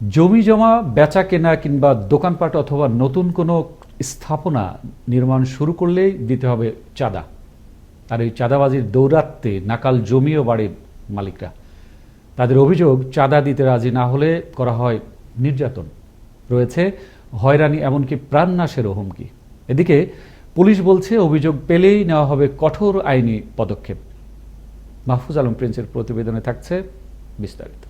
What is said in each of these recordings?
জমি জমা, বেচা কেনা কিংবা দোকানপাট অথবা নতুন কোনো স্থাপনা নির্মাণ শুরু করলেই দিতে হবে চাঁদা। আর এই চাঁদাবাজির দৌরাত্মে নাকাল জমিও বাড়ে মালিকরা। তাদের অভিযোগ, চাঁদা দিতে রাজি না হলে করা হয় নির্যাতন। রয়েছে, হয়রানি এমনকি প্রাণনাশেরও হুমকি। এদিকে পুলিশ বলছে, অভিযোগ পেলেই নেওয়া হবে কঠোর আইনি পদক্ষেপ। মাহফুজ আলম প্রিন্সের প্রতিবেদনে থাকছে বিস্তারিত।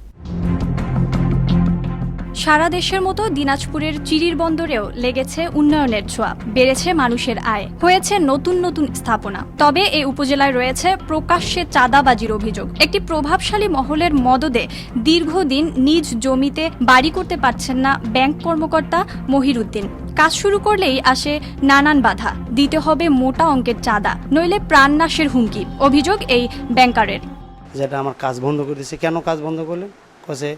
সারা দেশের মতো দিনাজপুরের চিরির বন্দরেও লেগেছে উন্নয়নের ছোঁয়া, বেড়েছে মানুষের আয়। হয়েছে নতুন নতুন স্থাপনা। তবে এই উপজেলায় রয়েছে প্রকাশ্যে চাঁদাবাজির অভিযোগ। একটি প্রভাবশালী মহলের মদদে দীর্ঘদিন নিজ জমিতে বাড়ি করতে পারছেন না ব্যাংক কর্মকর্তা মহিরুদ্দিন। কাজ শুরু করলেই আসে নানান বাধা। দিতে হবে মোটা অঙ্কের চাঁদা, নইলে প্রাণনাশের হুমকি। অভিযোগ এই ব্যাংকারের। যেটা আমার কাজ বন্ধ করে দিয়েছে। কেন কাজ বন্ধ করলেন? কছে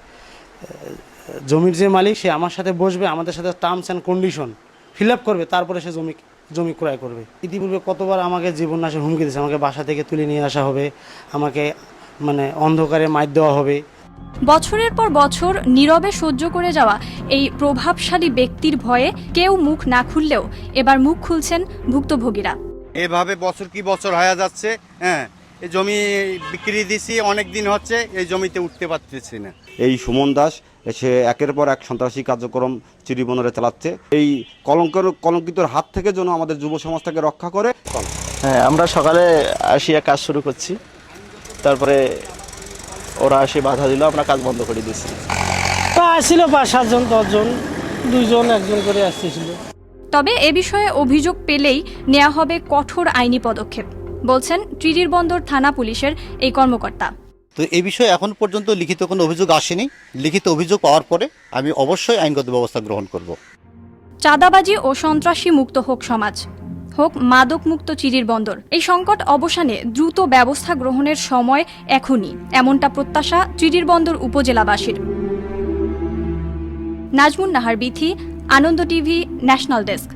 জমির যে মালিক সে আমার সাথে বসবে আমাদের সাথে terms and condition fill up করবে তারপরে সে জমি জমি ক্রয় করবে। ইতিপূর্বে কতবার আমাকে জীবন নাশের হুমকি দিয়েছে আমাকে বাসা থেকে তুলে নিয়ে আসা হবে আমাকে মানে অন্ধকারে মাইর দেওয়া হবে। বছরের পর বছর নীরবে সহ্য করে যাওয়া এই প্রভাবশালী ব্যক্তির ভয়ে কেউ মুখ না খুললেও এবার মুখ খুলছেন ভুক্তভোগীরা। এভাবে বছর কি বছর হয়ে যাচ্ছে হ্যাঁ? এই জমি বিক্রি দিছি অনেক দিন হচ্ছে এই জমিতে উঠতে পারতেছি না। এই সুমন দাস সে একের পর এক সন্ত্রাসী কার্যক্রম চিরিবন্দরে চালাচ্ছে। এই কলঙ্কের কলঙ্কিতর হাত থেকে যেন আমাদের যুব সমাজটাকে রক্ষা করে। হ্যাঁ আমরা সকালে আসিয়া কাজ শুরু করছি। তারপরে ওরা এসে বাধা দিল আমরা কাজ বন্ধ করে দিয়েছি। তা আসছিল পাঁচ সাতজন দশজন দুইজন একজন করে আসতেছিল। তবে এ বিষয়ে অভিযোগ পেলেই নেওয়া হবে কঠোর আইনি পদক্ষেপ। বলছেন ট্রিডির বন্দর থানা পুলিশের এই কর্মকর্তা। তো এই বিষয়ে এখন পর্যন্ত লিখিত কোনো অভিযোগ আসেনি। লিখিত অভিযোগ পাওয়ার পরে আমি অবশ্যই আইনগত ব্যবস্থা গ্রহণ করব। চাঁদাবাজি ও সন্ত্রাসী মুক্ত হোক সমাজ হোক মাদক মুক্ত চিরির বন্দর। এই সংকট অবসানে দ্রুত ব্যবস্থা গ্রহণের সময় এখনই এমনটা প্রত্যাশা Chirirbandar উপজেলাবাসীর। Nazmun Nahar Bithi Ananda TV national desk.